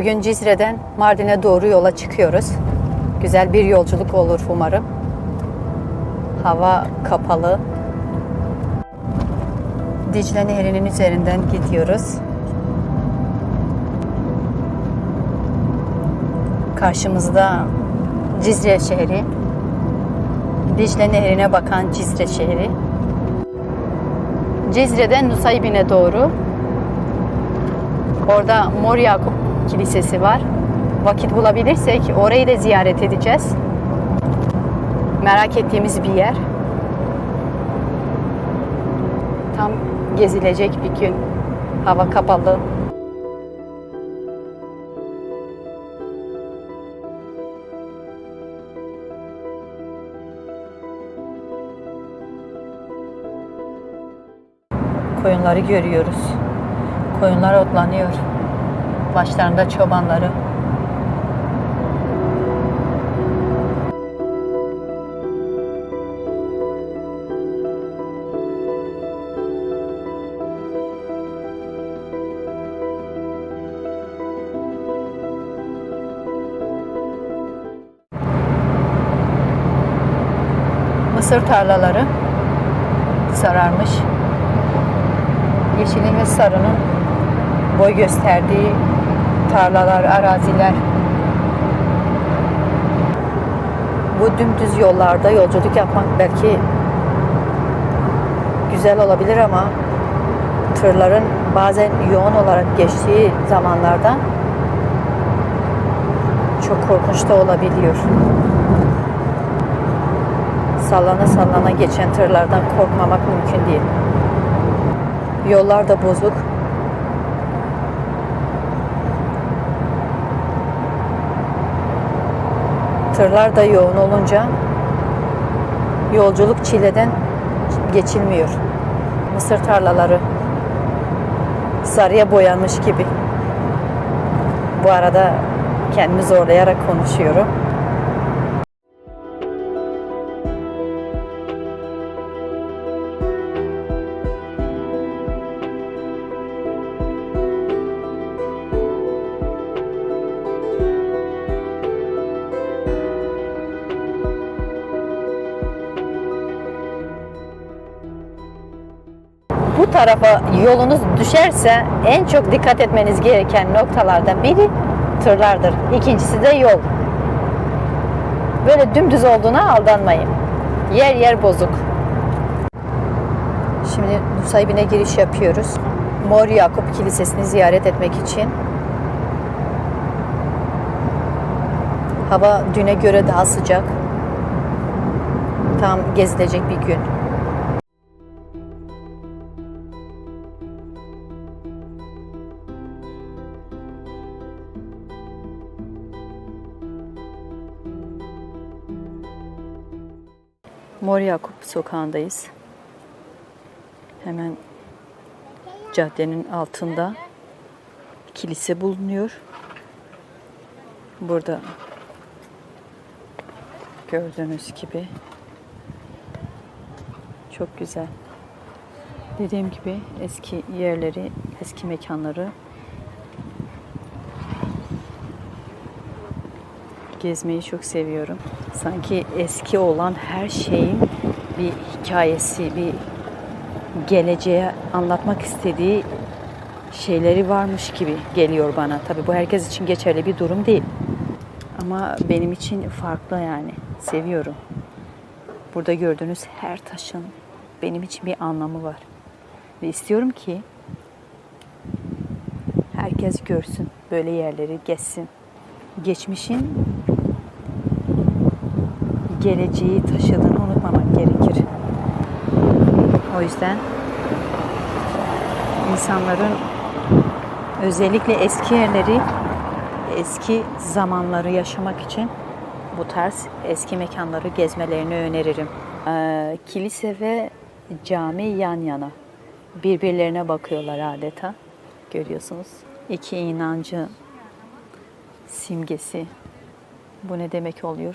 Bugün Cizre'den Mardin'e doğru yola çıkıyoruz. Güzel bir yolculuk olur umarım. Hava kapalı. Dicle Nehri'nin üzerinden gidiyoruz. Karşımızda Cizre şehri. Dicle Nehri'ne bakan Cizre şehri. Cizre'den Nusaybin'e doğru. Orada Mor Yakup Kilisesi var. Vakit bulabilirsek orayı da ziyaret edeceğiz. Merak ettiğimiz bir yer. Tam gezilecek bir gün. Hava kapalı. Koyunları görüyoruz. Koyunlar otlanıyor. Başlarında çobanları. Mısır tarlaları sararmış. Yeşilin ve sarının boy gösterdiği tarlalar, araziler. Bu dümdüz yollarda yolculuk yapmak belki güzel olabilir ama tırların bazen yoğun olarak geçtiği zamanlarda çok korkunç da olabiliyor. Sallana sallana geçen tırlardan korkmamak mümkün değil. Yollar da bozuk. Tırlar da yoğun olunca yolculuk çileden geçilmiyor. Mısır tarlaları sarıya boyanmış gibi. Bu arada kendimi zorlayarak konuşuyorum. Tarafa yolunuz düşerse en çok dikkat etmeniz gereken noktalardan biri tırlardır. İkincisi de yol. Böyle dümdüz olduğuna aldanmayın. Yer yer bozuk. Şimdi Nusaybin'e giriş yapıyoruz. Mor Yakup Kilisesi'ni ziyaret etmek için. Hava düne göre daha sıcak. Tam gezilecek bir gün. Mor Yakup sokağındayız. Hemen caddenin altında kilise bulunuyor. Burada gördüğünüz gibi çok güzel. Dediğim gibi eski yerleri, eski mekanları gezmeyi çok seviyorum. Sanki eski olan her şeyin bir hikayesi, bir geleceğe anlatmak istediği şeyleri varmış gibi geliyor bana. Tabii bu herkes için geçerli bir durum değil. Ama benim için farklı yani. Seviyorum. Burada gördüğünüz her taşın benim için bir anlamı var. Ve istiyorum ki herkes görsün böyle yerleri, gezsin. Geçmişin geleceği taşıdığını unutmamak gerekir. O yüzden insanların özellikle eski yerleri, eski zamanları yaşamak için bu tarz eski mekanları gezmelerini öneririm. Ee, kilise ve cami yan yana. Birbirlerine bakıyorlar adeta. Görüyorsunuz. İki inancı simgesi. Bu ne demek oluyor?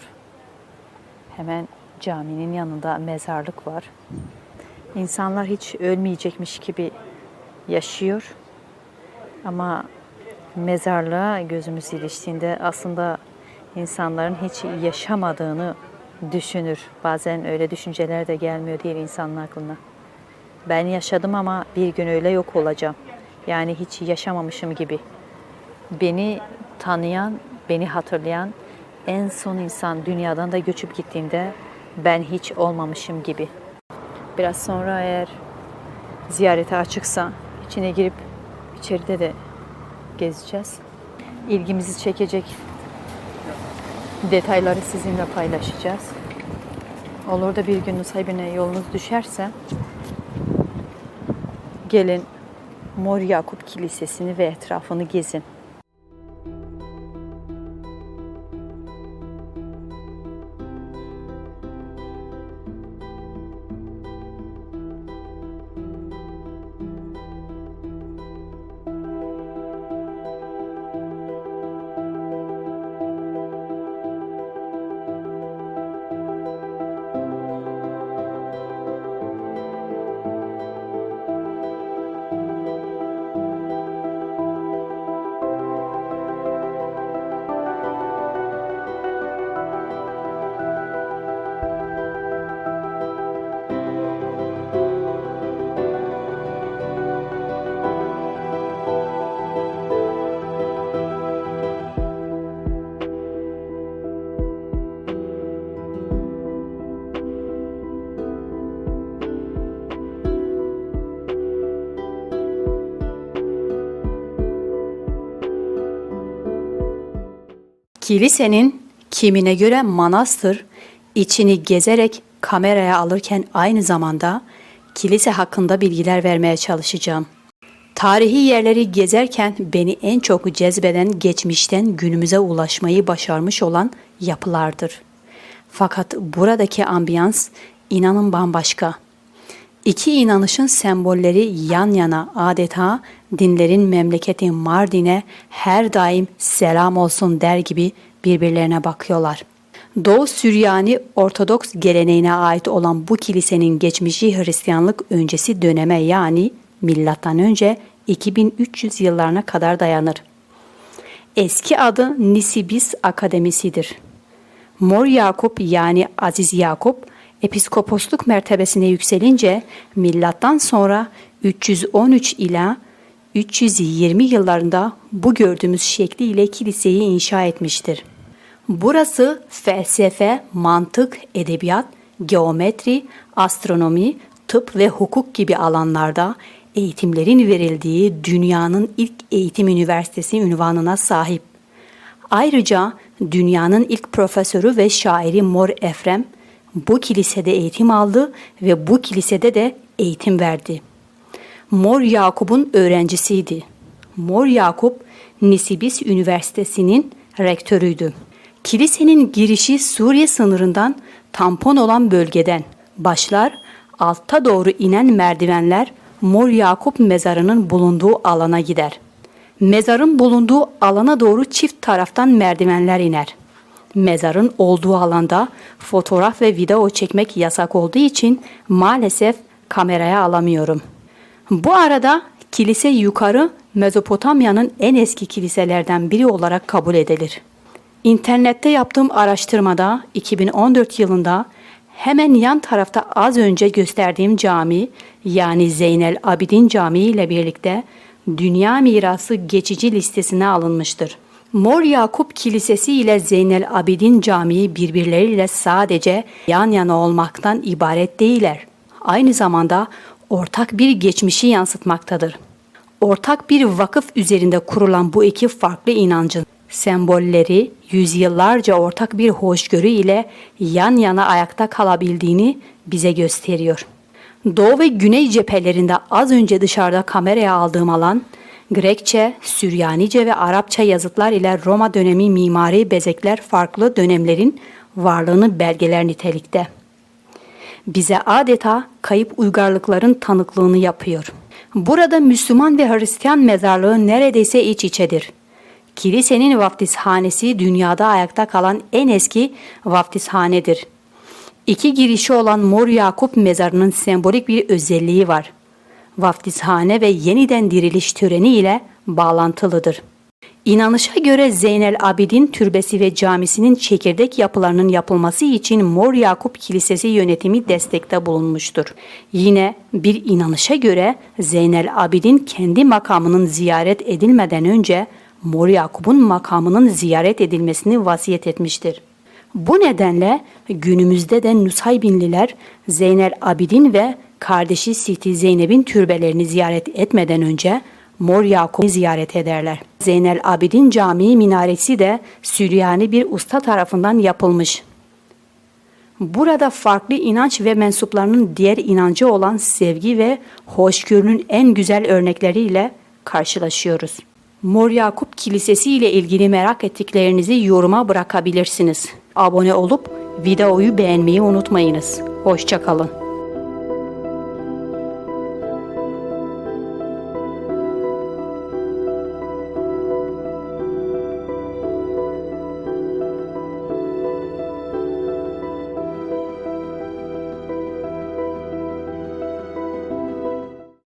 Hemen caminin yanında mezarlık var. İnsanlar hiç ölmeyecekmiş gibi yaşıyor. Ama mezarlığa gözümüz iliştiğinde aslında insanların hiç yaşamadığını düşünür. Bazen öyle düşünceler de gelmiyor değil insanın aklına. Ben yaşadım ama bir gün öyle yok olacağım. Yani hiç yaşamamışım gibi. Beni tanıyan, beni hatırlayan en son insan dünyadan da göçüp gittiğinde ben hiç olmamışım gibi. Biraz sonra eğer ziyarete açıksa içine girip içeride de gezeceğiz. İlgimizi çekecek detayları sizinle paylaşacağız. Olur da bir gün sahibine yolunuz düşerse gelin Mor Yakup Kilisesi'ni ve etrafını gezin. Kilisenin kimine göre manastır, içini gezerek kameraya alırken aynı zamanda kilise hakkında bilgiler vermeye çalışacağım. Tarihi yerleri gezerken beni en çok cezbeden geçmişten günümüze ulaşmayı başarmış olan yapılardır. Fakat buradaki ambiyans inanın bambaşka. İki inanışın sembolleri yan yana adeta dinlerin memleketi Mardin'e her daim selam olsun der gibi birbirlerine bakıyorlar. Doğu Süryani Ortodoks geleneğine ait olan bu kilisenin geçmişi Hristiyanlık öncesi döneme yani milattan önce 2300 yıllarına kadar dayanır. Eski adı Nisibis Akademisidir. Mor Yakup yani Aziz Yakup episkoposluk mertebesine yükselince milattan sonra 313 ila 320 yıllarında bu gördüğümüz şekliyle kiliseyi inşa etmiştir. Burası felsefe, mantık, edebiyat, geometri, astronomi, tıp ve hukuk gibi alanlarda eğitimlerin verildiği dünyanın ilk eğitim üniversitesi ünvanına sahip. Ayrıca dünyanın ilk profesörü ve şairi Mor Efrem bu kilisede eğitim aldı ve bu kilisede de eğitim verdi. Mor Yakup'un öğrencisiydi. Mor Yakup Nisibis Üniversitesi'nin rektörüydü. Kilisenin girişi Suriye sınırından tampon olan bölgeden başlar, altta doğru inen merdivenler Mor Yakup mezarının bulunduğu alana gider. Mezarın bulunduğu alana doğru çift taraftan merdivenler iner. Mezarın olduğu alanda fotoğraf ve video çekmek yasak olduğu için maalesef kameraya alamıyorum. Bu arada kilise yukarı Mezopotamya'nın en eski kiliselerden biri olarak kabul edilir. İnternette yaptığım araştırmada 2014 yılında hemen yan tarafta az önce gösterdiğim cami yani Zeynel Abidin Camii ile birlikte Dünya Mirası geçici listesine alınmıştır. Mor Yakup Kilisesi ile Zeynel Abidin Camii birbirleriyle sadece yan yana olmaktan ibaret değiller. Aynı zamanda ortak bir geçmişi yansıtmaktadır. Ortak bir vakıf üzerinde kurulan bu iki farklı inancın sembolleri yüzyıllarca ortak bir hoşgörü ile yan yana ayakta kalabildiğini bize gösteriyor. Doğu ve Güney cephelerinde az önce dışarıda kameraya aldığım alan Grekçe, Süryanice ve Arapça yazıtlar ile Roma dönemi mimari bezekler farklı dönemlerin varlığını belgeler nitelikte. Bize adeta kayıp uygarlıkların tanıklığını yapıyor. Burada Müslüman ve Hristiyan mezarlığı neredeyse iç içedir. Kilisenin vaftizhanesi dünyada ayakta kalan en eski vaftizhanedir. İki girişi olan Mor Yakup mezarının sembolik bir özelliği var. Vaftizhane ve yeniden diriliş töreni ile bağlantılıdır. İnanışa göre Zeynel Abidin Türbesi ve camisinin çekirdek yapılarının yapılması için Mor Yakup Kilisesi yönetimi destekte bulunmuştur. Yine bir inanışa göre Zeynel Abidin kendi makamının ziyaret edilmeden önce Mor Yakup'un makamının ziyaret edilmesini vasiyet etmiştir. Bu nedenle günümüzde de Nusaybinliler Zeynel Abidin ve kardeşi Siti Zeynep'in türbelerini ziyaret etmeden önce Mor Yakup'u ziyaret ederler. Zeynel Abidin Camii minaresi de Süryani bir usta tarafından yapılmış. Burada farklı inanç ve mensuplarının diğer inancı olan sevgi ve hoşgörünün en güzel örnekleriyle karşılaşıyoruz. Mor Yakup Kilisesi ile ilgili merak ettiklerinizi yoruma bırakabilirsiniz. Abone olup videoyu beğenmeyi unutmayınız. Hoşçakalın.